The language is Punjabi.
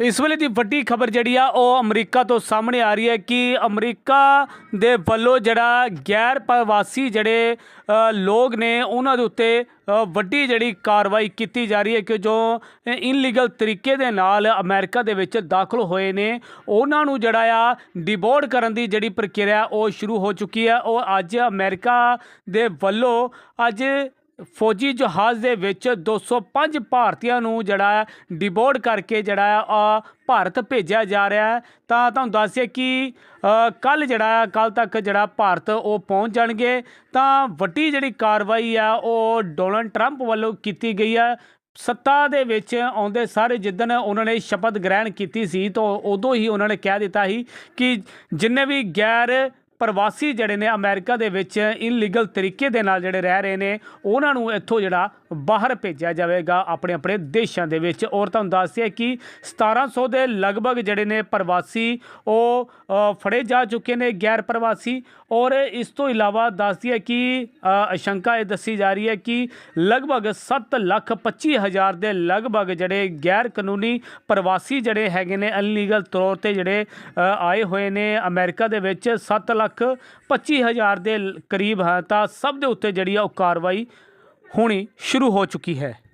ਇਸ ਵੇਲੇ ਦੀ ਵੱਡੀ ਖਬਰ ਜਿਹੜੀ ਆ, ਉਹ ਅਮਰੀਕਾ ਤੋਂ ਸਾਹਮਣੇ ਆ ਰਹੀ ਹੈ ਕਿ ਅਮਰੀਕਾ ਦੇ ਵੱਲੋਂ ਜਿਹੜਾ ਗੈਰ ਪ੍ਰਵਾਸੀ ਜਿਹੜੇ ਲੋਕ ਨੇ, ਉਹਨਾਂ ਦੇ ਉੱਤੇ ਵੱਡੀ ਜਿਹੜੀ ਕਾਰਵਾਈ ਕੀਤੀ ਜਾ ਰਹੀ ਹੈ ਕਿ ਜੋ ਇਨਲੀਗਲ ਤਰੀਕੇ ਦੇ ਨਾਲ ਅਮਰੀਕਾ ਦੇ ਵਿੱਚ ਦਾਖਲ ਹੋਏ ਨੇ, ਉਹਨਾਂ ਨੂੰ ਜਿਹੜਾ ਆ ਡਿਬੋਰਡ ਕਰਨ ਦੀ ਜਿਹੜੀ ਪ੍ਰਕਿਰਿਆ, ਉਹ ਸ਼ੁਰੂ ਹੋ ਚੁੱਕੀ ਹੈ। ਉਹ ਅੱਜ ਅਮਰੀਕਾ ਦੇ ਵੱਲੋਂ ਅੱਜ ਫੌਜੀ ਜਹਾਜ਼ ਦੇ ਵਿੱਚ 205 ਭਾਰਤੀਆਂ ਨੂੰ ਜਿਹੜਾ ਡਿਬੋਰਡ ਕਰਕੇ ਜਿਹੜਾ ਆ ਭਾਰਤ ਭੇਜਿਆ ਜਾ ਰਿਹਾ ਹੈ। ਤਾਂ ਤੁਹਾਨੂੰ ਦੱਸਿਆ ਕਿ ਕੱਲ ਜਿਹੜਾ ਕੱਲ ਤੱਕ ਜਿਹੜਾ ਭਾਰਤ ਉਹ ਪਹੁੰਚ ਜਾਣਗੇ। ਤਾਂ ਵੱਡੀ ਜਿਹੜੀ ਕਾਰਵਾਈ ਆ ਉਹ ਡੋਨਲਡ ਟਰੰਪ ਵੱਲੋਂ ਕੀਤੀ ਗਈ ਹੈ। ਸੱਤਾ ਦੇ ਵਿੱਚ ਆਉਂਦੇ ਸਾਰੇ ਜਿੱਦਣ ਉਹਨਾਂ ਨੇ ਸ਼ਪਥ ਗ੍ਰਹਿਣ ਕੀਤੀ ਸੀ, ਤਾਂ ਉਦੋਂ ਹੀ ਉਹਨਾਂ ਨੇ ਕਹਿ ਦਿੱਤਾ ਸੀ ਕਿ ਜਿੰਨੇ ਵੀ ਗੈਰ ਪ੍ਰਵਾਸੀ ਜਿਹੜੇ ਨੇ ਅਮਰੀਕਾ ਦੇ ਵਿੱਚ ਇਨਲੀਗਲ ਤਰੀਕੇ ਦੇ ਨਾਲ ਜਿਹੜੇ ਰਹਿ ਰਹੇ ਨੇ ਉਹਨਾਂ ਨੂੰ ਇੱਥੋਂ ਜਿਹੜਾ ਬਾਹਰ ਭੇਜਿਆ ਜਾਵੇਗਾ ਆਪਣੇ ਆਪਣੇ ਦੇਸ਼ਾਂ ਦੇ ਵਿੱਚ। ਔਰ ਤੁਹਾਨੂੰ ਦੱਸਿਆ ਕਿ 1700 ਦੇ ਲਗਭਗ ਜਿਹੜੇ ਨੇ ਪ੍ਰਵਾਸੀ ਉਹ ਫੜੇ ਜਾ ਚੁੱਕੇ ਨੇ ਗੈਰ ਪ੍ਰਵਾਸੀ। ਔਰ ਇਸ ਤੋਂ ਇਲਾਵਾ ਦੱਸਦੀ ਹੈ ਕਿ ਅ, ਅਸ਼ੰਕਾ ਇਹ ਦੱਸੀ ਜਾ ਰਹੀ ਹੈ ਕਿ ਲਗਭਗ 7 ਲੱਖ 25 ਹਜ਼ਾਰ ਦੇ ਲਗਭਗ ਜਿਹੜੇ ਗੈਰ ਕਾਨੂੰਨੀ ਪ੍ਰਵਾਸੀ ਜਿਹੜੇ ਹੈਗੇ ਨੇ ਅਨਲੀਗਲ ਤੌਰ ਤੇ ਜਿਹੜੇ ਆਏ ਹੋਏ ਨੇ ਅਮਰੀਕਾ ਦੇ ਵਿੱਚ 7 ਲੱਖ 25 ਹਜ਼ਾਰ ਦੇ ਕਰੀਬ ਹੈ, ਤਾਂ ਸਭ ਦੇ ਉੱਤੇ ਜਿਹੜੀ ਆ ਉਹ ਕਾਰਵਾਈ ਹੋਣੀ ਸ਼ੁਰੂ ਹੋ ਚੁੱਕੀ ਹੈ।